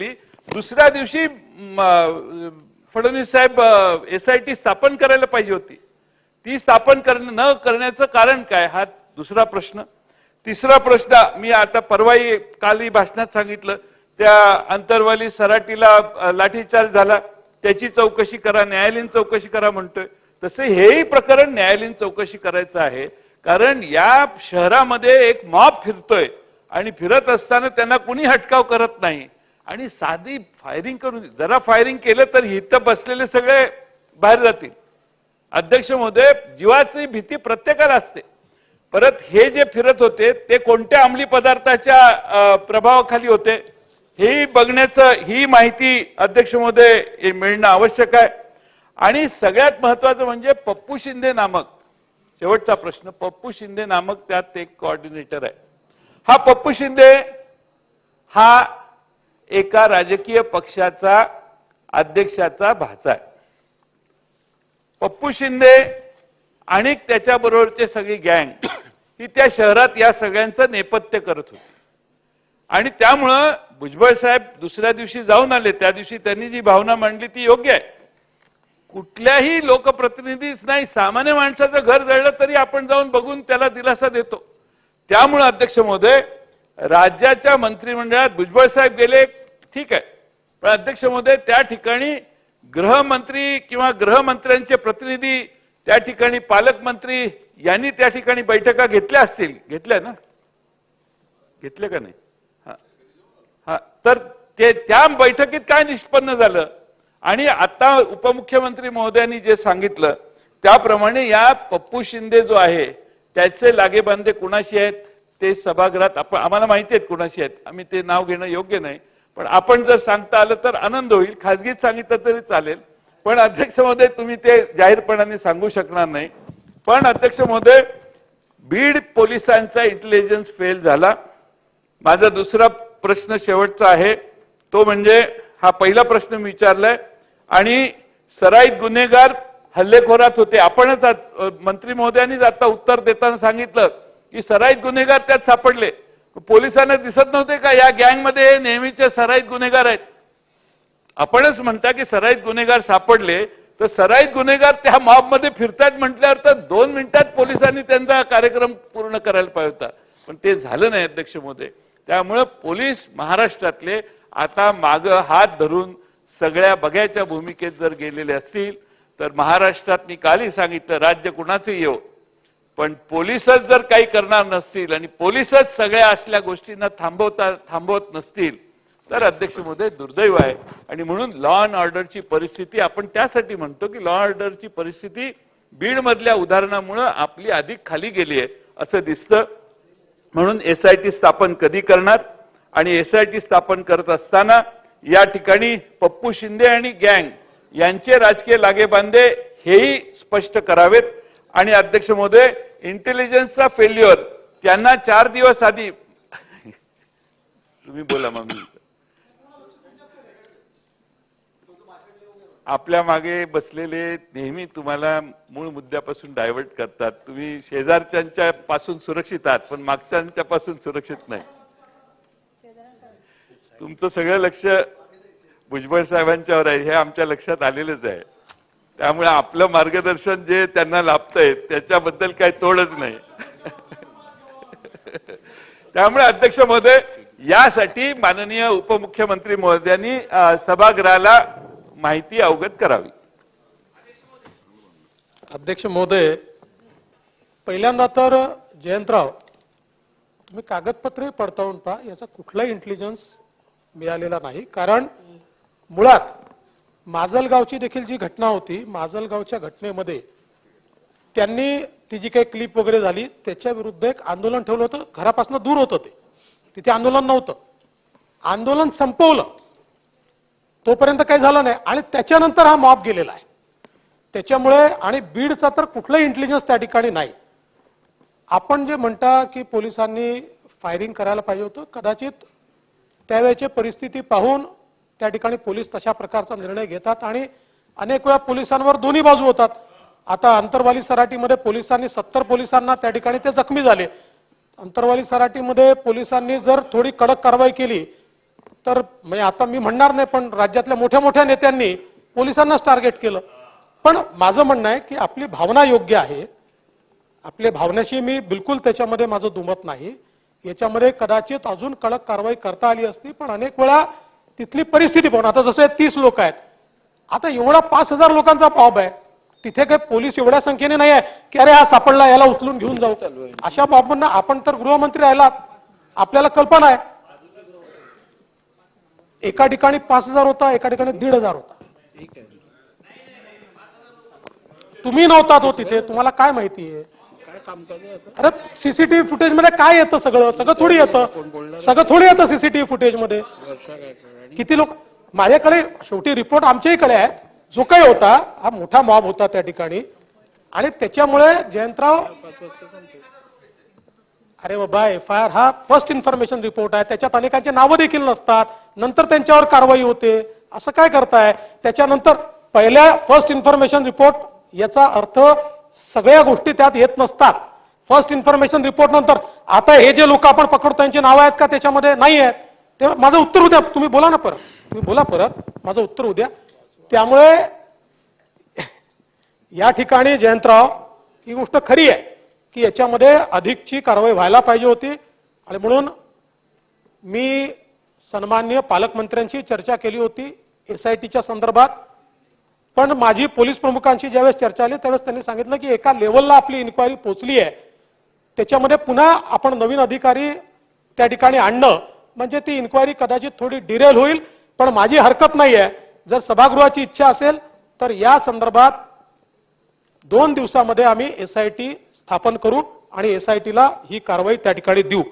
केली. दुसऱ्या दिवशी फडणवीस साहेब एस आय टी स्थापन करायला पाहिजे होती. ती स्थापन करण न करण्याचं कारण काय? हा दुसरा प्रश्न. तिसरा प्रश्न मी आता परवाही कालही भाषणात सांगितलं. त्या अंतरवाली सराटीला लाठीचार्ज झाला. त्याची चौकशी करा न्यायालयीन चौकशी करा म्हणतोय. तसे हेही प्रकरण न्यायालयीन चौकशी करायचं आहे. कारण या शहरामध्ये एक मॉब फिरतोय. आणि फिरत असताना त्यांना कुणी हटकाव करत नाही. आणि साधी फायरिंग करून जरा फायरिंग केलं तर इथं बसलेले सगळे बाहेर जातील. अध्यक्ष महोदय जीवाची भीती प्रत्येकाला असते. परत हे जे फिरत होते ते कोणत्या अंमली पदार्थाच्या प्रभावाखाली होते हेही बघण्याचं ही माहिती अध्यक्ष महोदय मिळणं आवश्यक आहे. आणि सगळ्यात महत्वाचं म्हणजे पप्पू शिंदे नामक शेवटचा प्रश्न पप्पू शिंदे नामक त्यात एक कोऑर्डिनेटर आहे. हा पप्पू शिंदे हा एका राजकीय पक्षाचा अध्यक्षाचा भाचा आहे. पप्पू शिंदे आणि त्याच्याबरोबरचे सगळी गँग ही त्या शहरात या सगळ्यांचं नेपथ्य करत होती. आणि त्यामुळं भुजबळ साहेब दुसऱ्या दिवशी जाऊन आले. त्या दिवशी त्यांनी जी भावना मांडली ती योग्य आहे. कुठल्याही लोकप्रतिनिधीच नाही. सामान्य माणसाचं घर जळलं तरी आपण जाऊन बघून त्याला दिलासा देतो. त्यामुळे अध्यक्ष महोदय राज्याच्या मंत्रिमंडळात भुजबळ साहेब गेले ठीक आहे. पण अध्यक्ष महोदय त्या ठिकाणी गृहमंत्री किंवा गृहमंत्र्यांचे प्रतिनिधी त्या ठिकाणी पालकमंत्री यांनी त्या ठिकाणी बैठका घेतल्या असतील. घेतल्या ना? घेतल्या का नाही? हा. हा. तर ते त्या बैठकीत काय निष्पन्न झालं? आणि आता उपमुख्यमंत्री महोदयांनी जे सांगितलं त्याप्रमाणे या पप्पू शिंदे जो आहे त्याचे लागेबांधे कुणाशी आहेत? ते सभागृहात आपण आम्हाला माहिती आहेत कुणाशी आहेत. आम्ही ते नाव घेणं योग्य नाही. पण आपण जर सांगता आलं तर आनंद होईल. खाजगीत सांगितलं तरी चालेल. पण अध्यक्ष महोदय तुम्ही ते जाहीरपणाने सांगू शकणार नाही. पण अध्यक्ष महोदय बीड पोलिसांचा इंटेलिजन्स फेल झाला. माझा दुसरा प्रश्न शेवटचा आहे. तो म्हणजे हा पहिला प्रश्न मी विचारलाय. आणि सराईत गुन्हेगार हल्लेखोरात होते. आपणच मंत्री महोदयांनीच आता उत्तर देताना सांगितलं की सराईत गुन्हेगार त्यात सापडले. पोलिसांना दिसत नव्हते का? या गँगमध्ये नेहमीचे सराईत गुन्हेगार आहेत. आपणच म्हणता की सराईत गुन्हेगार सापडले तर सराईत गुन्हेगार त्या मॉबमध्ये फिरतायत म्हटल्यावर तर दोन मिनिटात पोलिसांनी त्यांचा कार्यक्रम पूर्ण करायला पाहिजे होता. पण ते झालं नाही अध्यक्ष मोदी त्यामुळं पोलीस महाराष्ट्रातले आता माग हात धरून सगळ्या बघ्याच्या भूमिकेत जर गेलेले असतील तर महाराष्ट्रात मी कालही सांगितलं राज्य कुणाचं येऊ हो, पण पोलिसच जर काही करणार नसतील आणि पोलिसच सगळ्या असल्या गोष्टींना थांबवता थांबवत नसतील तर अध्यक्ष महोदय दुर्दैव आहे. आणि म्हणून लॉ अँड ऑर्डरची परिस्थिती आपण त्यासाठी म्हणतो की लॉ ऑर्डरची परिस्थिती बीड मधल्या उदाहरणामुळं आपली अधिक खाली गेली आहे असं दिसतं. म्हणून एस आय टी स्थापन कधी करणार? आणि एस आय टी स्थापन करत असताना या ठिकाणी पप्पू शिंदे आणि गँग यांचे राजकीय लागेबांधे हेही स्पष्ट करावेत. आणि अध्यक्ष महोदय इंटेलिजन्सचा फेल्युअर त्यांना चार दिवस आधी तुम्ही बोला मग मी आपल्या मागे बसलेले नेहमी तुम्हाला मूळ मुद्द्यापासून डायव्हर्ट करतात. तुम्ही शेजारच्यांच्या पासून सुरक्षित आहात पण मागच्यांच्या पासून सुरक्षित नाही. तुमचं सगळं लक्ष भुजबळ साहेबांच्यावर आहे. हे आमच्या लक्षात आलेलंच आहे. त्यामुळे आपलं मार्गदर्शन जे त्यांना लाभतंय त्याच्याबद्दल काही तोडच नाही. त्यामुळे अध्यक्ष महोदय यासाठी माननीय उपमुख्यमंत्री महोदयांनी सभागृहाला माहिती अवगत करावी. अध्यक्ष महोदय पहिल्यांदा तर जयंतराव तुम्ही कागदपत्रे पडताळून पहा याचा कुठलाही इंटेलिजन्स मिळालेला नाही. कारण मुळात माजलगावची देखील जी घटना होती माजलगावच्या घटनेमध्ये त्यांनी ती जी काही क्लिप वगैरे झाली त्याच्या विरुद्ध एक आंदोलन ठेवलं होतं. घरापासून दूर होतं ते. तिथे आंदोलन नव्हतं. आंदोलन संपवलं. तोपर्यंत काही झालं नाही. आणि त्याच्यानंतर हा मॉब गेलेला आहे. त्याच्यामुळे आणि बीडचा तर कुठलाही इंटेलिजन्स त्या ठिकाणी नाही. आपण जे म्हणता की पोलिसांनी फायरिंग करायला पाहिजे होतं कदाचित त्यावेळेची परिस्थिती पाहून त्या ठिकाणी पोलीस तशा प्रकारचा निर्णय घेतात आणि अनेक वेळा पोलिसांवर दोन्ही बाजू होतात. आता अंतरवाली सराटीमध्ये पोलिसांनी सत्तर पोलिसांना त्या ठिकाणी ते जखमी झाले. अंतरवाली सराटीमध्ये पोलिसांनी जर थोडी कडक कारवाई केली तर म्हणजे आता मी म्हणणार नाही पण राज्यातल्या मोठ्या मोठ्या नेत्यांनी पोलिसांनाच टार्गेट केलं. पण माझं म्हणणं आहे की आपली भावना योग्य आहे. आपल्या भावनेशी मी बिलकुल त्याच्यामध्ये माझं दुमत नाही. याच्यामध्ये कदाचित अजून कडक कारवाई करता आली असती पण अनेक वेळा तिथली परिस्थिती पाहून आता जसे तीस लोक आहेत. आता एवढा पाच हजार लोकांचा पॉब आहे. तिथे काही पोलीस एवढ्या संख्येने नाही आहे की अरे हा सापडला याला उचलून घेऊन जाऊ. अशा मॉबमधनं आपण तर गृहमंत्री राहिलात आपल्याला कल्पना आहे. एका ठिकाणी पाच हजार होता एका ठिकाणी दीड हजार होता. तुम्ही नव्हता तो तिथे. तुम्हाला काय माहिती आहे? अरे सीसीटीव्ही फुटेजमध्ये काय येतं सगळं? सगळं थोडी येतं. सगळं थोडी येतं सीसीटीव्ही फुटेजमध्ये. किती लोक माझ्याकडे शेवटी रिपोर्ट आमच्याकडे आहे. जो काही होता हा मोठा मॉब होता त्या ठिकाणी. आणि त्याच्यामुळे जयंतराव अरे बाबा एफ आय आर हा फर्स्ट इन्फॉर्मेशन रिपोर्ट आहे. त्याच्यात अनेकांचे नावं देखील नसतात. नंतर त्यांच्यावर कारवाई होते. असं काय करताय? त्याच्यानंतर पहिल्या फर्स्ट इन्फॉर्मेशन रिपोर्ट याचा अर्थ सगळ्या गोष्टी त्यात येत नसतात. फर्स्ट इन्फॉर्मेशन रिपोर्ट नंतर. आता हे जे लोक आपण पकडतो त्यांची नावं आहेत का? त्याच्यामध्ये नाही आहेत. ते माझं उत्तर उद्या. तुम्ही बोला ना परत. तुम्ही बोला परत. माझं उत्तर उद्या. त्यामुळे या ठिकाणी जयंतराव ही गोष्ट खरी आहे की याच्यामध्ये अधिकची कारवाई व्हायला पाहिजे होती. आणि म्हणून मी सन्मान्य पालकमंत्र्यांची चर्चा केली होती. एस आय टीच्या संदर्भात. पण माझी पोलीस प्रमुखांशी ज्यावेळेस चर्चा आली त्यावेळेस त्यांनी सांगितलं की एका लेवलला आपली इन्क्वायरी पोचली आहे. त्याच्यामध्ये पुन्हा आपण नवीन अधिकारी त्या ठिकाणी आणणं म्हणजे ती इन्क्वायरी कदाचित थोडी डिरेल होईल पण माझी हरकत नाही आहे जर सभागृहाची इच्छा असेल तर या संदर्भात दोन दिवसामध्ये आम्ही एस आय टी स्थापन करू आणि एस आय टीला ही कारवाई त्या ठिकाणी देऊ.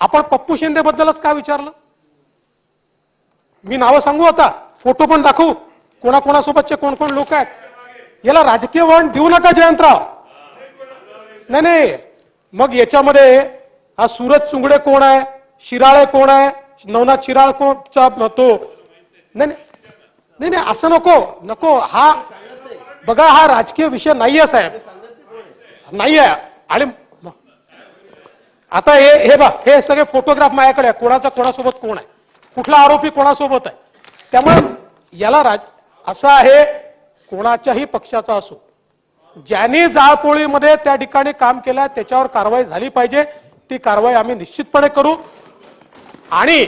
आपण पप्पू शिंदे बद्दलच का विचारलं? मी नावं सांगू आता? फोटो पण दाखवू? कोणाकोणासोबतचे कोण कोण लोक आहेत? याला राजकीय वळण देऊ नका जयंतराव. नाही नाही. मग याच्यामध्ये हा सूरज चुंगडे कोण आहे? शिराळे कोण आहे? नवनाथ शिराळ कोणचा तो. नाही नाही. नाही नाही असं नको. नको. हा बघा हा राजकीय विषय नाही आहे साहेब. नाही आहे आणि आता हे हे बघ हे सगळे फोटोग्राफ माझ्याकडे आहे कोणाचा कोणासोबत कोण आहे? कुठला आरोपी कोणासोबत आहे? त्यामुळे याला राज असं आहे कोणाच्याही पक्षाचा असो. ज्यांनी जाळपोळीमध्ये त्या ठिकाणी काम केलं त्याच्यावर कारवाई झाली पाहिजे. ती कारवाई आम्ही निश्चितपणे करू. आणि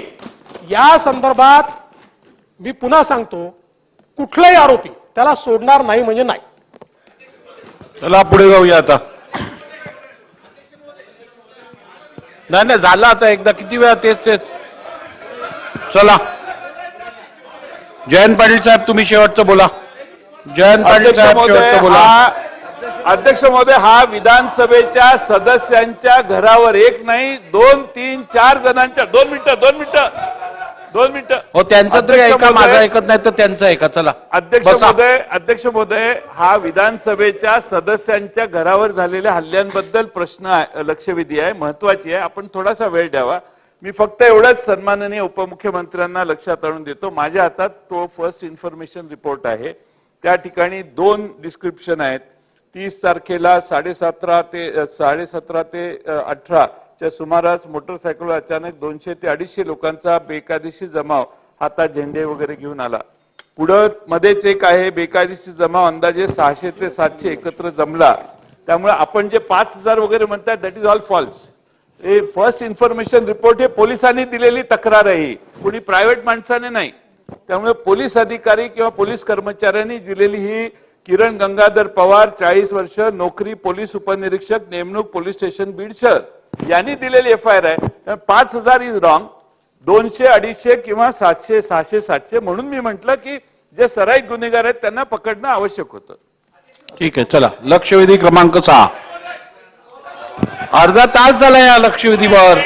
या संदर्भात मी पुन्हा सांगतो कुठलाही आरोपी त्याला सोडणार नाही म्हणजे नाही. चला पुढे जाऊया आता. नाही नाही झालं आता एकदा. किती वेळा तेच तेच. चला. जयंत पाटील साहेब तुम्ही शेवटचं बोला. जयंत पाटील साहेब शेवटचं बोला. अध्यक्ष महोदय हा विधानसभेच्या सदस्यांच्या घरावर एक नाही दोन तीन चार जणांच्या दोन मिनिटं दोन मिनिटं. दोन मिनिटं. हो त्यांचं तरी ऐका माझं ऐकत नाही तर त्यांचं ऐका चला. अध्यक्ष बसा. महोदय अध्यक्ष महोदय हा विधानसभेच्या सदस्यांच्या घरावर झालेल्या हल्ल्यांबद्दल प्रश्न आहे लक्षवेधी आहे महत्वाची आहे. आपण थोडासा वेळ द्यावा. मी फक्त एवढंच सन्माननीय उपमुख्यमंत्र्यांना लक्षात आणून देतो. माझ्या हातात तो फर्स्ट इन्फॉर्मेशन रिपोर्ट आहे. त्या ठिकाणी दोन डिस्क्रिप्शन आहेत. तीस तारखेला साडेसतरा ते साडेसतरा ते अठराच्या सुमारास मोटरसायकल अचानक दोनशे ते अडीचशे लोकांचा बेकायदेशीर जमाव हातात झेंडे वगैरे घेऊन आला. पुढं मध्येच एक आहे बेकायदेशीर जमाव अंदाजे सहाशे ते सातशे एकत्र जमला. त्यामुळे आपण जे पाच हजार वगैरे म्हणतात that is all false first information report हे पोलिसांनी दिलेली तक्रार आहे कुणी प्रायव्हेट माणसाने नाही. त्यामुळे पोलीस अधिकारी किंवा पोलीस कर्मचाऱ्यांनी दिलेली ही किरण गंगाधर पवार चाळीस वर्ष नोकरी पोलीस उपनिरीक्षक नेमणूक पोलीस स्टेशन बीड शहर यांनी दिलेली एफ आय आर आहे. पाच हजार इज रॉंग दोनशे अडीचशे किंवा सातशे सहाशे सातशे म्हणून मी म्हंटल की जे सराईत गुन्हेगार आहेत त्यांना पकडणं आवश्यक होतं. ठीक आहे चला. लक्षवेधी क्रमांक सहा. अर्धा तास झाला या लक्षवेधीवर.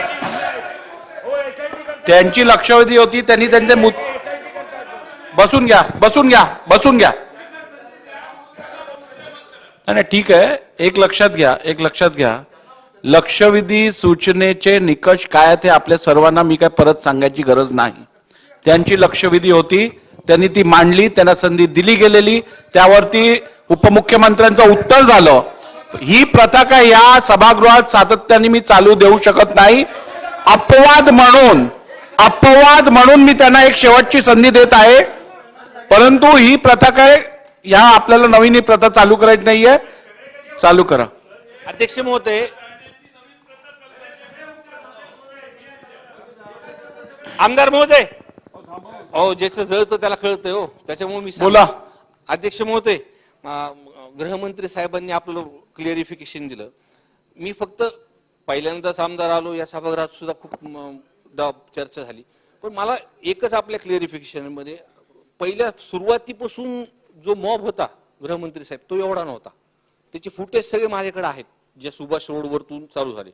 त्यांची लक्षवेधी होती त्यांनी त्यांचे मुद बसून घ्या बसून घ्या बसून घ्या. नाही, ठीक आहे एक लक्षात घ्या एक लक्षात घ्या. लक्षवेधी सूचनेचे निकष काय आहेत आपल्या सर्वांना मी काय परत सांगायची गरज नाही. त्यांची लक्षवेधी होती त्यांनी ती मांडली त्यांना संधी दिली गेलेली त्यावरती उपमुख्यमंत्र्यांचं उत्तर झालं. ही प्रथा काय या सभागृहात सातत्याने मी चालू देऊ शकत नाही. अपवाद म्हणून अपवाद म्हणून मी त्यांना एक शेवटची संधी देत आहे. परंतु ही प्रथा काय ह्या आपल्याला नवीन ही प्रथा चालू करायची नाहीये. चालू करा. अध्यक्ष महोदय आमदार महोदय. हो ज्याचं जळतं त्याला कळतंय हो. त्याच्यामुळे मी. बोला. अध्यक्ष महोदय गृहमंत्री साहेबांनी आपलं क्लिअरिफिकेशन दिलं. मी फक्त पहिल्यांदाच आमदार आलो या सभागृहात सुद्धा खूप ड- चर्चा झाली. पण मला एकच आपल्या क्लिअरिफिकेशनमध्ये पहिल्या सुरुवातीपासून जो मॉब होता गृहमंत्री साहेब तो एवढा नव्हता. त्याचे फुटेज सगळे माझ्याकडे आहेत जे सुभाष रोडवरतून चालू झाले.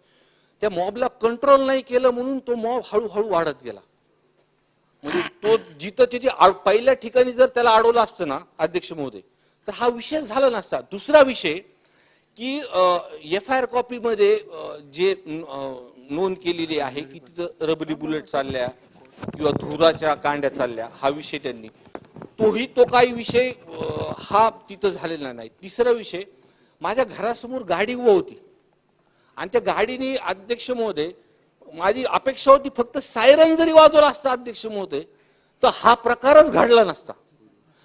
त्या मॉबला कंट्रोल नाही केलं म्हणून तो मॉब हळूहळू वाढत गेला. म्हणजे तो जिथं त्याची आ- पहिल्या ठिकाणी जर त्याला अडवलं असतं ना अध्यक्ष महोदय तर हा विषय झाला नसता. दुसरा विषय की एफ आय आर कॉपीमध्ये मध्ये जे नोंद केलेली आहे की तिथं रबरी बुलेट चालल्या किंवा धुराच्या कांड्या चालल्या हा विषय त्यांनी. तोही तो काही विषय हा तिथं झालेला नाही. तिसरा विषय माझ्या घरासमोर गाडी उभं होती. आणि त्या गाडीने अध्यक्ष महोदय माझी अपेक्षा होती फक्त सायरन जरी वाजवला असता अध्यक्ष महोदय तर हा प्रकारच घडला नसता.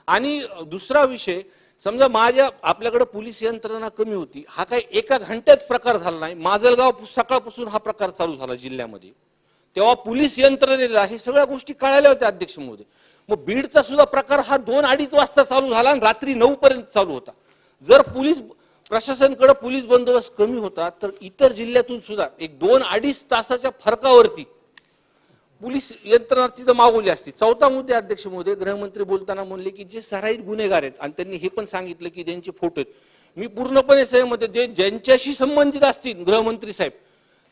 आणि दुसरा विषय समजा माझ्या आपल्याकडे पोलीस यंत्रणा कमी होती हा काही एका घंट्यात प्रकार झाला नाही. माजलगाव सकाळपासून हा प्रकार चालू झाला जिल्ह्यामध्ये. तेव्हा पोलीस यंत्रणेला हे सगळ्या गोष्टी कळाल्या होत्या अध्यक्ष महोदय. मग बीडचा सुद्धा प्रकार हा दोन अडीच वाजता चालू झाला आणि रात्री नऊ पर्यंत चालू होता. जर पोलीस प्रशासनकडे पोलीस बंदोबस्त कमी होता तर इतर जिल्ह्यातून सुद्धा एक दोन अडीच तासाच्या फरकावरती पोलीस यंत्रणा तिथं मागवली असती. चौथा मुद्दे अध्यक्ष महोदय गृहमंत्री बोलताना म्हणले की जे सराईत गुन्हेगार आहेत आणि त्यांनी हे पण सांगितलं की ज्यांचे फोटो आहेत. मी पूर्णपणे सहमत आहे जे ज्यांच्याशी संबंधित असतील गृहमंत्री साहेब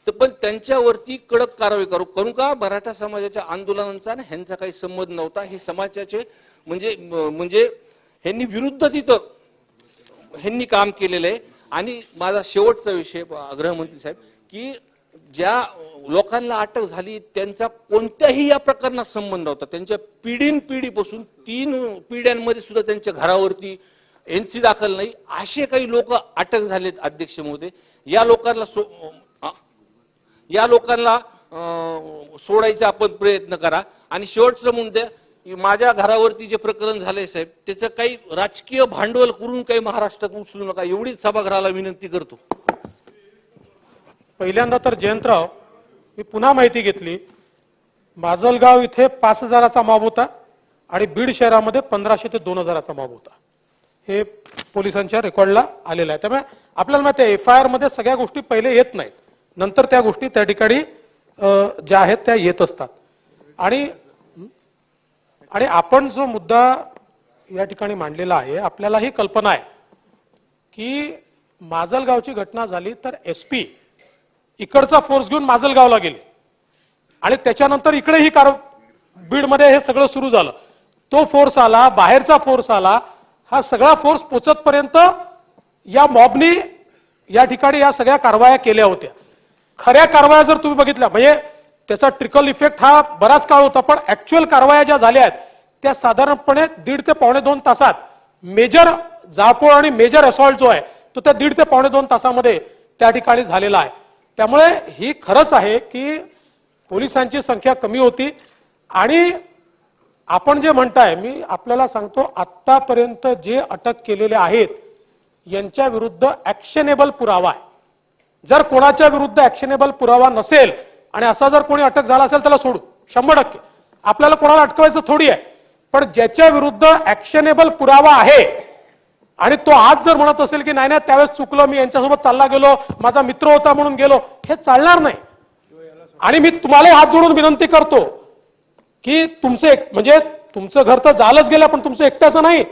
तर पण त्यांच्यावरती कडक कारवाई करू. करू का? मराठा समाजाच्या आंदोलनांचा आणि ह्यांचा काही संबंध नव्हता. हे समाजाचे म्हणजे म्हणजे ह्यांनी विरुद्ध तिथं ह्यांनी काम केलेलं आहे. आणि माझा शेवटचा विषय गृहमंत्री साहेब की ज्या लोकांना अटक झाली त्यांचा कोणत्याही या प्रकरणात संबंध होता त्यांच्या पिढीन पिढीपासून तीन पिढ्यांमध्ये सुद्धा त्यांच्या घरावरती एनसी दाखल नाही असे काही लोक अटक झालेत अध्यक्ष महोदय. या लोकांना सो- या लोकांना सोडायचा आपण प्रयत्न करा. आणि शेवटचं म्हणते माझ्या घरावरती जे प्रकरण झालंय साहेब त्याचं काही राजकीय भांडवल करून काही महाराष्ट्रात उचलू नका. एवढीच सभागृहाला विनंती करतो. पहिल्यांदा तर जयंतराव मी पुन्हा माहिती घेतली. माजलगाव इथे पाच हजाराचा मॉब होता आणि बीड शहरामध्ये पंधराशे ते दोन हजाराचा मॉब होता. हे पोलिसांच्या रेकॉर्डला आलेलं आहे. त्यामुळे आपल्याला माहिती आहे एफ आय आरमध्ये सगळ्या गोष्टी पहिले येत नाहीत. नंतर त्या गोष्टी त्या ठिकाणी ज्या आहेत त्या येत असतात. आणि आणि आपण जो मुद्दा या ठिकाणी मांडलेला आहे आपल्याला ही कल्पना आहे की माजलगावची घटना झाली तर एस पी इकडचा फोर्स घेऊन माजलगावला गेले. आणि त्याच्यानंतर इकडे ही कार बीडमध्ये हे सगळं सुरू झालं. तो फोर्स आला बाहेरचा फोर्स आला हा सगळा फोर्स पोचतपर्यंत या मॉबनी या ठिकाणी या सगळ्या कारवाया केल्या होत्या. खऱ्या कारवाया जर तुम्ही बघितल्या म्हणजे त्याचा ट्रिकल इफेक्ट हा बराच काळ होता पण ऍक्च्युअल कारवाया ज्या झाल्या आहेत त्या साधारणपणे दीड ते पावणे दोन तासात मेजर जाळपोळ आणि मेजर असॉल्ट जो आहे तो त्या दीड ते पावणे दोन तासामध्ये त्या ठिकाणी झालेला आहे. त्यामुळे ही खरंच आहे की पोलिसांची संख्या कमी होती. आणि आपण जे म्हणताय मी आपल्याला सांगतो आतापर्यंत जे अटक केलेले आहेत यांच्या विरुद्ध ऍक्शनेबल पुरावा आहे. जर कोणाच्या विरुद्ध ऍक्शनेबल पुरावा नसेल आणि असा जर कोणी अटक झाला असेल त्याला सोडू. शंभर टक्के. आपल्याला कोणाला अटकवायचं थोडी आहे. पण ज्याच्या विरुद्ध ऍक्शनेबल पुरावा आहे आणि तो आज जर म्हणत असेल की नाही नाही त्यावेळेस चुकलो मी यांच्यासोबत चालला गेलो माझा मित्र होता म्हणून गेलो हे चालणार नाही. आणि मी तुम्हाला हात जोडून विनंती करतो की तुमचे म्हणजे तुमचं घर तर झालंच गेलं पण तुमचं एकट्याचं नाही.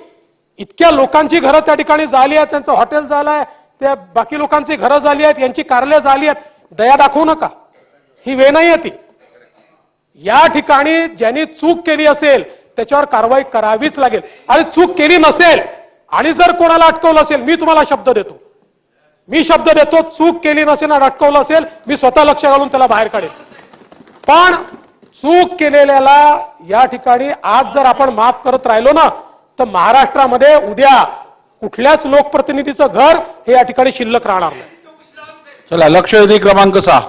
इतक्या लोकांची घरं त्या ठिकाणी झाली आहेत त्यांचं हॉटेल झालंय त्या बाकी लोकांची घरं झाली आहेत यांची कार्यालय झाली आहेत. दया दाखवू नका. ही वेळ नाही आहे ती. या ठिकाणी ज्यांनी चूक केली असेल त्याच्यावर कारवाई करावीच लागेल. आणि चूक केली नसेल आणि जर कोणाला अटकवलं असेल मी तुम्हाला शब्द देतो. मी शब्द देतो चूक केली नसेल आणि अटकवलं असेल मी स्वतः लक्ष घालून त्याला बाहेर काढेल पण चूक केलेल्याला या ठिकाणी आज जर आपण माफ करत राहिलो ना तर महाराष्ट्रामध्ये उद्या कुठल्याच लोकप्रतिनिधीचं घर हे या ठिकाणी शिल्लक राहणार नाही. चला लक्षवेधी क्रमांक सहा.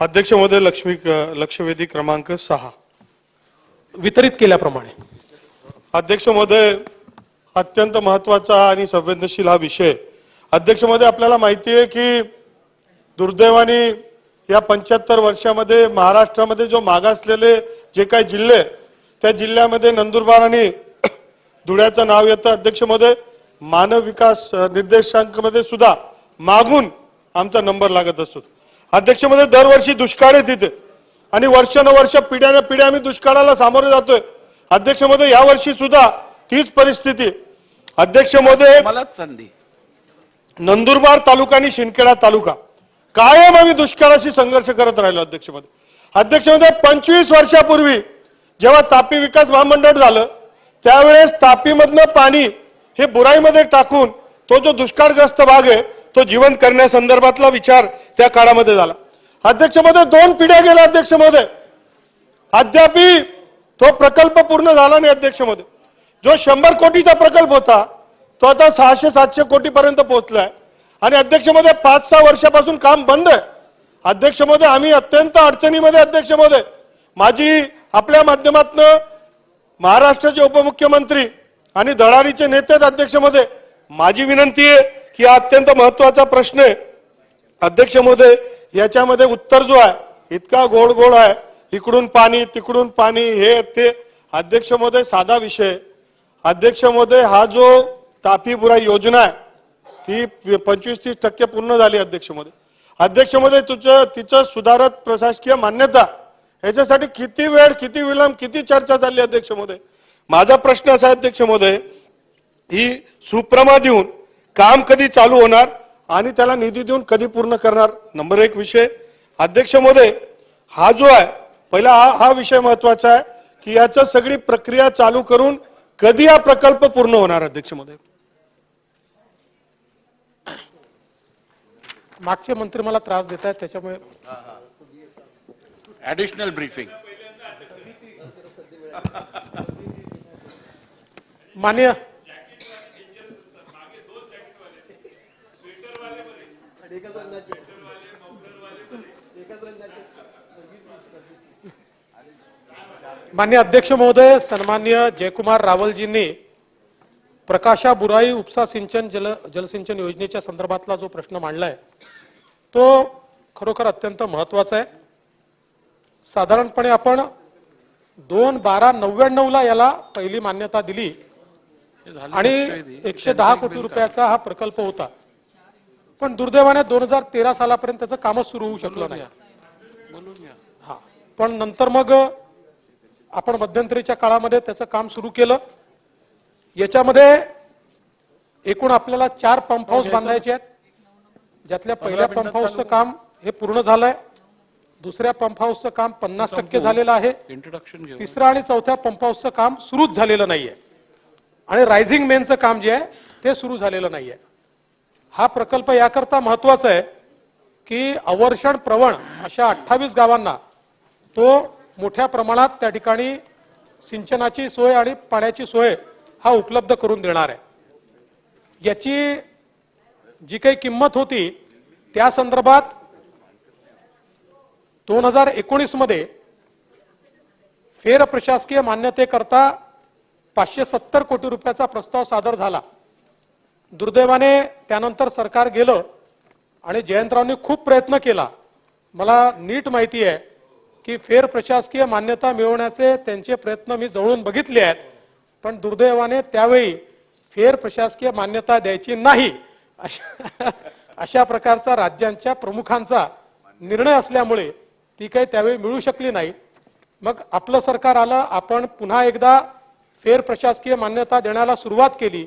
अध्यक्ष महोदय लक्ष्मी लक्षवेधी क्रमांक सहा. वितरित केल्याप्रमाणे. अध्यक्ष महोदय अत्यंत महत्त्वाचा आणि संवेदनशील हा विषय. अध्यक्ष महोदय आपल्याला माहिती आहे की दुर्दैवाने या पंच्याहत्तर वर्षामध्ये महाराष्ट्रामध्ये जो मागासलेले जे काही जिल्हे त्या जिल्ह्यामध्ये नंदुरबार आणि धुळ्याचं नाव येतं. अध्यक्ष महोदय मानव विकास निर्देशांकमध्ये सुद्धा मागून आमचा नंबर लागत असतो. अध्यक्षमध्ये दरवर्षी दुष्काळ आहे तिथे. आणि वर्षानुवर्ष पिढ्याने पिढ्या आम्ही दुष्काळाला सामोरे जातोय. अध्यक्ष महोदय यावर्षी सुद्धा तीच परिस्थिती. अध्यक्ष महोदय मलाच संधी. नंदुरबार तालुका आणि शिंदखेडा तालुका. कायम आम्ही दुष्काळाशी संघर्ष करत राहिलो अध्यक्षमध्ये अध्यक्षमध्ये पंचवीस वर्षापूर्वी जेव्हा तापी विकास महामंडळ झालं त्यावेळेस तापीमधनं पाणी हे बुराईमध्ये टाकून तो जो दुष्काळग्रस्त भाग आहे तो जिवंत करण्यासंदर्भातला विचार त्या काळामध्ये झाला. अध्यक्षमध्ये दोन पिढ्या गेल्या अध्यक्षमध्ये अद्यापही तो प्रकल्प पूर्ण झाला नाही अध्यक्षमध्ये. जो शंभर कोटीचा प्रकल्प होता तो आता सहाशे सातशे कोटीपर्यंत पोहोचलाय. आणि अध्यक्षमध्ये पाच सहा वर्षापासून काम बंद आहे. अध्यक्षमध्ये आम्ही अत्यंत अडचणीमध्ये अध्यक्षमध्ये. माझी आपल्या माध्यमातनं महाराष्ट्राचे उपमुख्यमंत्री आणि दळारीचे नेते अध्यक्ष अध्यक्षमध्ये. माझी विनंती आहे की हा अत्यंत महत्त्वाचा प्रश्न आहे. अध्यक्षमध्ये याच्यामध्ये उत्तर जो आहे इतका गोड गोड आहे. इकडून पाणी तिकडून पाणी हे ते. अध्यक्ष महोदय साधा विषय. अध्यक्ष महोदय हा जो तापी बुराई योजना आहे ती पंचवीस तीस टक्के पूर्ण झाली अध्यक्ष महोदय. अध्यक्ष महोदय तुझं तिचं सुधारत प्रशासकीय मान्यता याच्यासाठी किती वेळ किती विलंब किती चर्चा चालली अध्यक्ष महोदय? माझा प्रश्न असा अध्यक्ष महोदय ही सुप्रमा देऊन काम कधी चालू होणार आणि त्याला निधी देऊन कधी पूर्ण करणार? नंबर एक विषय. अध्यक्ष महोदय हा जो आहे पहिला हा हा विषय महत्त्वाचा आहे की याचं सगळी प्रक्रिया चालू करून कधी हा प्रकल्प पूर्ण होणार अध्यक्ष महोदय मागचे मंत्री मला त्रास देत आहेत त्याच्यामुळे ऍडिशनल ब्रीफिंग मान्य. मान्य अध्यक्ष महोदय सन्मान्य जयकुमार रावलजींनी प्रकाशा बुराई उपसा सिंचन जल जलसिंचन योजनेच्या संदर्भातला जो प्रश्न मांडलाय तो खरोखर अत्यंत महत्त्वाचा आहे. साधारणपणे आपण दोन बारा नव्याण्णव ला याला पहिली मान्यता दिली आणि एकशे दहा कोटी रुपयाचा हा प्रकल्प होता. पण दुर्दैवाने दोन हजार तेरा सालापर्यंत त्याचं कामच सुरू होऊ शकलं नाही. हा. पण नंतर मग आपण मध्यंतरीच्या काळामध्ये त्याचं काम सुरू केलं. याच्यामध्ये एकूण आपल्याला चार पंप हाऊस बांधायचे आहेत. ज्यातल्या पहिल्या पंप हाऊसचं काम हे पूर्ण झालंय. दुसऱ्या पंप हाऊसचं काम पन्नास टक्के झालेलं आहे. इंट्रोडक्शन तिसऱ्या आणि चौथ्या पंप हाऊसचं काम सुरूच झालेलं नाहीये. आणि रायझिंग मेनचं काम जे आहे ते सुरू झालेलं नाहीये. हा प्रकल्प याकरता महत्त्वाचा आहे की अवर्षण प्रवण अशा अठ्ठावीस गावांना तो मोठ्या प्रमाणात त्या ठिकाणी सिंचनाची सोय आणि पाण्याची सोय हा उपलब्ध करून देणार आहे. याची जी काही किंमत होती त्या संदर्भात दोन हजार एकोणीसमध्ये फेर प्रशासकीय मान्यतेकरता पाचशे सत्तर कोटी रुपयाचा प्रस्ताव सादर झाला. दुर्दैवाने त्यानंतर सरकार गेलं आणि जयंतरावनी खूप प्रयत्न केला. मला नीट माहिती आहे की फेर प्रशासकीय मान्यता मिळवण्याचे त्यांचे प्रयत्न मी जवळून बघितले आहेत. पण दुर्दैवाने त्यावेळी फेर प्रशासकीय मान्यता द्यायची नाही अशा अशा प्रकारचा राज्यांच्या प्रमुखांचा निर्णय असल्यामुळे ती काही त्यावेळी मिळू शकली नाही. मग आपलं सरकार आलं आपण पुन्हा एकदा फेर प्रशासकीय मान्यता देण्याला सुरुवात केली.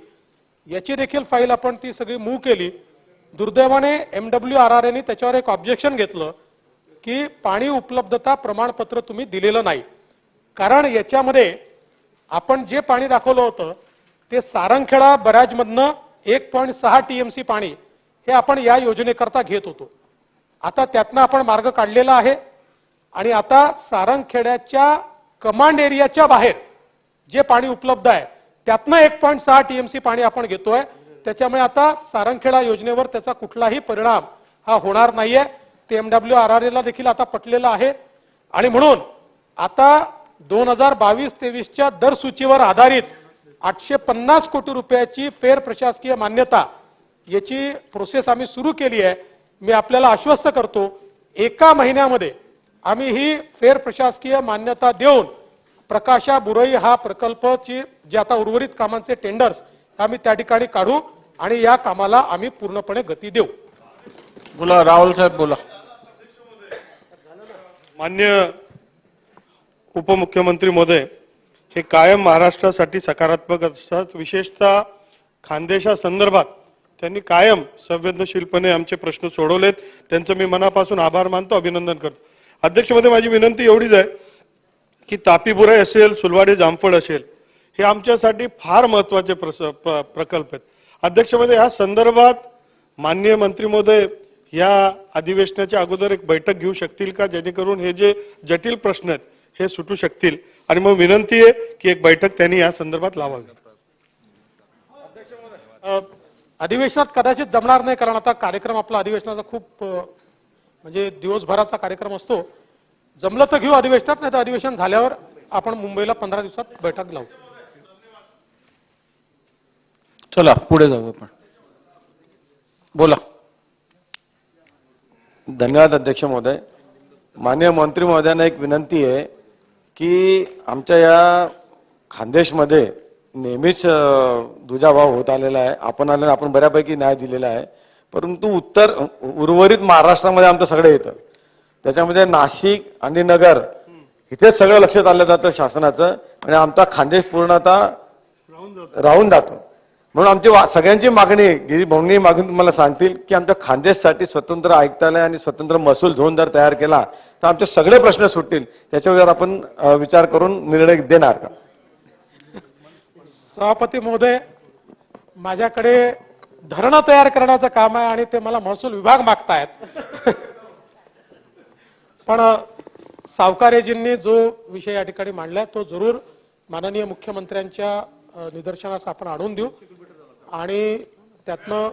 याची देखील फाईल आपण ती सगळी मूव्ह केली. दुर्दैवाने एम डब्ल्यू आर आर त्याच्यावर एक ऑब्जेक्शन घेतलं. की पाणी उपलब्धता प्रमाणपत्र तुम्ही दिलेलं नाही. कारण याच्यामध्ये आपण जे पाणी दाखवलं होतं ते सारंगखेडा बराजमधनं एक पॉईंट सहा टीएमसी पाणी हे आपण या योजनेकरता घेत होतो. आता त्यातनं आपण मार्ग काढलेला आहे आणि आता सारंगखेड्याच्या कमांड एरियाच्या बाहेर जे पाणी उपलब्ध आहे त्यातनं एक पॉईंट सहा टीएमसी पाणी आपण घेतोय. त्याच्यामुळे आता सारंगखेडा योजनेवर त्याचा कुठलाही परिणाम हा होणार नाहीये. ते एमडब्ल्यू आर आर एला देखील आता पटलेलं आहे. आणि म्हणून आता दोन हजार बावीस तेवीसच्या दर सूचीवर आधारित आठशे पन्नास कोटी रुपयाची फेर प्रशासकीय मान्यता याची प्रोसेस आम्ही सुरू केली आहे. मी आपल्याला आश्वस्त करतो एका महिन्यामध्ये आम्ही ही फेर प्रशासकीय मान्यता देऊन प्रकाशा बुरई हा प्रकल्पची जे आता उर्वरित कामांचे टेंडर्स आम्ही त्या ठिकाणी काढू आणि या कामाला आम्ही पूर्णपणे गती देऊ. बोला राहुल साहेब बोला. मान्य उपमुख्यमंत्री महोदय हे कायम महाराष्ट्रासाठी सकारात्मक असतात. विशेषतः खानदेशा संदर्भात त्यांनी कायम संवेदनशीलपणे आमचे प्रश्न सोडवलेत. त्यांचं मी मनापासून आभार मानतो अभिनंदन करतो. अध्यक्षमध्ये माझी विनंती एवढीच आहे की तापीबुराई असेल सुलवाडी जामफळ असेल हे आमच्यासाठी फार महत्त्वाचे प्रस प- प्रकल्प आहेत. अध्यक्षमध्ये ह्या संदर्भात माननीय मंत्री महोदय या अधिवेशनाच्या अगोदर एक बैठक घेऊ शकतील का? जेणेकरून हे जे जटिल प्रश्न आहेत हे सुटू शकतील. आणि मग विनंती आहे की एक बैठक त्यांनी या संदर्भात लावावी. अधिवेशनात कदाचित जमणार नाही कारण आता कार्यक्रम आपला अधिवेशनाचा खूप म्हणजे दिवसभराचा कार्यक्रम असतो. जमलं तर घेऊ अधिवेशनात नाही तर अधिवेशन झाल्यावर आपण मुंबईला पंधरा दिवसात बैठक लावू. चला पुढे जाऊ आपण. बोला. धन्यवाद अध्यक्ष महोदय. माननीय मंत्री महोदयांना एक विनंती आहे की आमच्या या खानदेशमध्ये नेहमीच दुजाभाव होत आलेला आहे. आपण आले आपण बऱ्यापैकी न्याय दिलेला आहे. परंतु उत्तर उर्वरित महाराष्ट्रामध्ये आमचं सगळं येतं. त्याच्यामध्ये नाशिक आणि नगर इथेच सगळं लक्षात आलं जातं शासनाचं. आणि आमचा खानदेश पूर्णतः राहून जातो. म्हणून आमची सगळ्यांची मागणी आहे, गिरी भाऊंनी मागून तुम्हाला सांगतील की आमच्या खानदेशसाठी स्वतंत्र आयुक्तालय आणि स्वतंत्र महसूल झोन जर तयार केला तर आमचे सगळे प्रश्न सुटतील. त्याच्यावर आपण विचार करून निर्णय देणार का? सभापती महोदय माझ्याकडे धरणं तयार करण्याचं काम आहे आणि ते मला महसूल विभाग मागतायत. पण सावकारेजींनी जो विषय या ठिकाणी मांडलाय तो जरूर माननीय मुख्यमंत्र्यांच्या निदर्शनास आपण आणून देऊ. आणि त्यातनं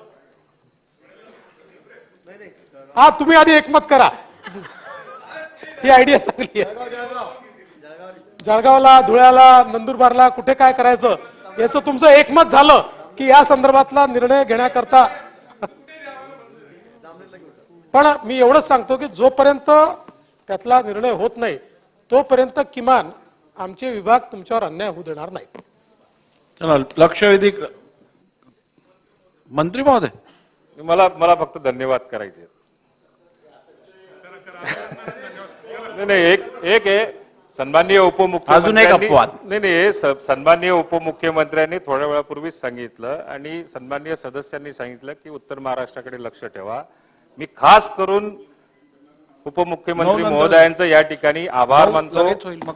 हा तुम्ही आधी एकमत करा. ही आयडिया चांगली आहे. जळगावला धुळ्याला नंदुरबारला कुठे काय करायचं याचं तुमचं एकमत झालं की या संदर्भातला निर्णय घेण्याकरता पण मी एवढंच सांगतो की जोपर्यंत त्यातला निर्णय होत नाही तोपर्यंत किमान आमचे विभाग तुमच्यावर अन्याय होऊ देणार नाही. लक्षवेधी मंत्री महोदय मला मला फक्त धन्यवाद करायचे नाही नाही एक एक आहे सन्माननीय अजून एक उपमुख्यमंत्री अपवाद. नाही नाही सन्माननीय उपमुख्यमंत्र्यांनी थोड्या वेळापूर्वीच सांगितलं आणि सन्माननीय सदस्यांनी सांगितलं की उत्तर महाराष्ट्राकडे लक्ष ठेवा मी खास करून उपमुख्यमंत्री महोदयांचं या ठिकाणी आभार मानतो.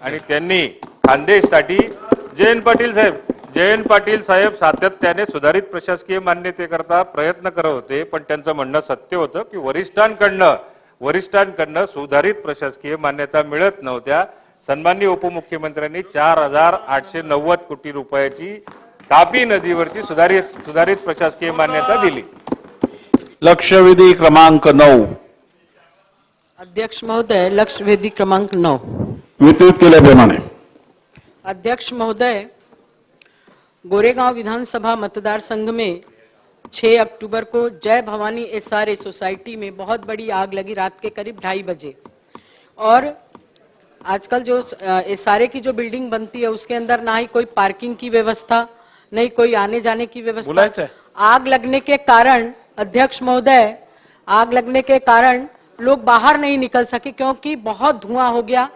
आणि त्यांनी खानदेशसाठी जयंत पाटील साहेब जयंत पाटील साहेब सातत्याने सुधारित प्रशासकीय मान्यतेकरता प्रयत्न करत होते पण त्यांचं म्हणणं सत्य होतं की वरिष्ठांकडनं वरिष्ठांकडनं सुधारित प्रशासकीय मान्यता मिळत नव्हत्या. सन्माननीय उपमुख्यमंत्र्यांनी चार हजार आठशे नव्वद कोटी रुपयाची तापी नदीवरची सुधारित सुधारित प्रशासकीय मान्यता दिली. लक्षवेधी क्रमांक नऊ. अध्यक्ष महोदय लक्ष्य वेदी क्रमांक नौ वितरित केल्याप्रमाणे. अध्यक्ष महोदय गोरेगांव विधानसभा मतदार संघ में 6 अक्टूबर को जय भवानी एसआरए सोसाइटी में बहुत बड़ी आग लगी रात के करीब ढाई बजे। और आजकल जो एसआरए की जो बिल्डिंग बनती है उसके अंदर ना ही कोई पार्किंग की व्यवस्था नहीं कोई आने जाने की व्यवस्था। आग लगने के कारण अध्यक्ष महोदय आग लगने के कारण लोग बाहर नहीं निकल सके क्योंकि बहुत धुआँ हो गया।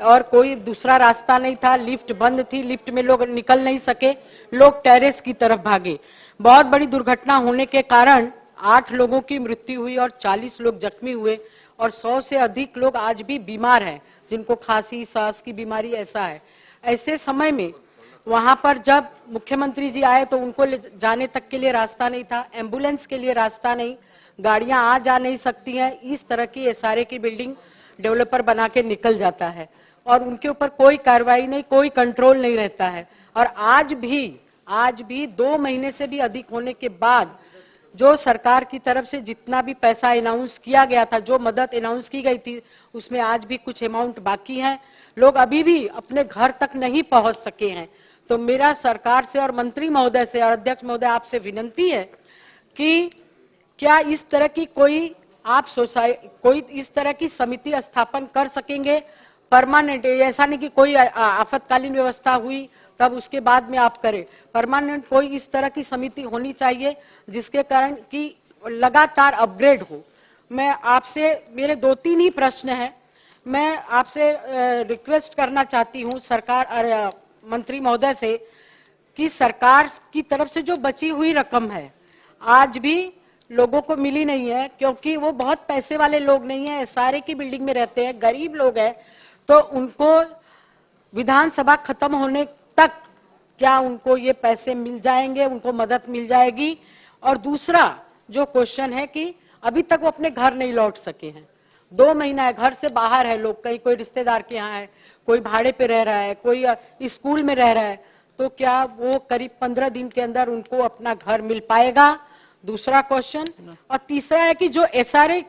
और कोई दूसरा रास्ता नहीं था, लिफ्ट बंद थी, लिफ्ट में लोग निकल नहीं सके, लोग टेरेस की तरफ़ भागे। बहुत बड़ी दुर्घटना होने के कारण आठ लोगों की मृत्यु हुई और चालीस लोग जख्मी हुए और सौ से अधिक लोग आज भी बीमार हैं, जिनको खांसी, सांस की बीमारी ऐसा है। ऐसे समय में वहाँ पर जब मुख्यमंत्री जी आए तो उनको जाने तक के लिए रास्ता नहीं था, एंबुलेंस के लिए रास्ता नहीं, गाड़ियाँ आ जा नहीं सकती हैं, इस तरह की एसआरए की बिल्डिंग डेवलपर बना के निकल जाता है। और उनके ऊपर कोई कार्रवाई नहीं, कोई कंट्रोल नहीं रहता है। और आज भी आज भी दो महीने से भी अधिक होने के बाद जो सरकार की तरफ़ से जितना भी पैसा अनाउंस किया गया था, जो मदद अनाउंस की गई थी, उसमें आज भी कुछ अमाउंट बाकी है। लोग अभी भी अपने घर तक नहीं पहुँच सके हैं। तो मेरा सरकार से और मंत्री महोदय से और अध्यक्ष महोदय आपसे विनंती है कि क्या इस तरह की कोई आप सोसाइ, कोई इस तरह की समिति स्थापन कर सकेंगे? परमानेंट ऐसा नहीं कि कोई आफतकालीन व्यवस्था हुई, तब उसके बाद में आप करें। परमानेंट कोई इस तरह की समिति होनी चाहिए, जिसके कारण कि लगातार अपग्रेड हो। मैं आपसे, मेरे दो तीन ही प्रश्न हैं। मैं आपसे रिक्वेस्ट करना चाहती हूँ सरकार मंत्री महोदय से, कि सरकार की तरफ़ से जो बची हुई रकम है, आज भी लोगों को मिली नहीं है, क्योंकि वो बहुत पैसे वाले लोग नहीं है सारे की बिल्डिंग में रहते हैं, गरीब लोग हैं तो उनको विधानसभा खत्म होने तक क्या उनको ये पैसे मिल जाएँगे उनको मदद मिल जाएगी? और दूसरा जो क्वेश्चन है कि अभी तक वो अपने घर नहीं लौट सके हैं। दो महीना है घर से बाहर है लोग कहीं कोई रिश्तेदार के यहाँ है कोई भाड़े पे रह रहा है कोई स्कूल में रह रहा है तो क्या वो करीब पंद्रह दिन के अंदर उनको अपना घर मिल पाएगा? दूसरा क्वेश्चन और तीसरा है कि जो एसआरए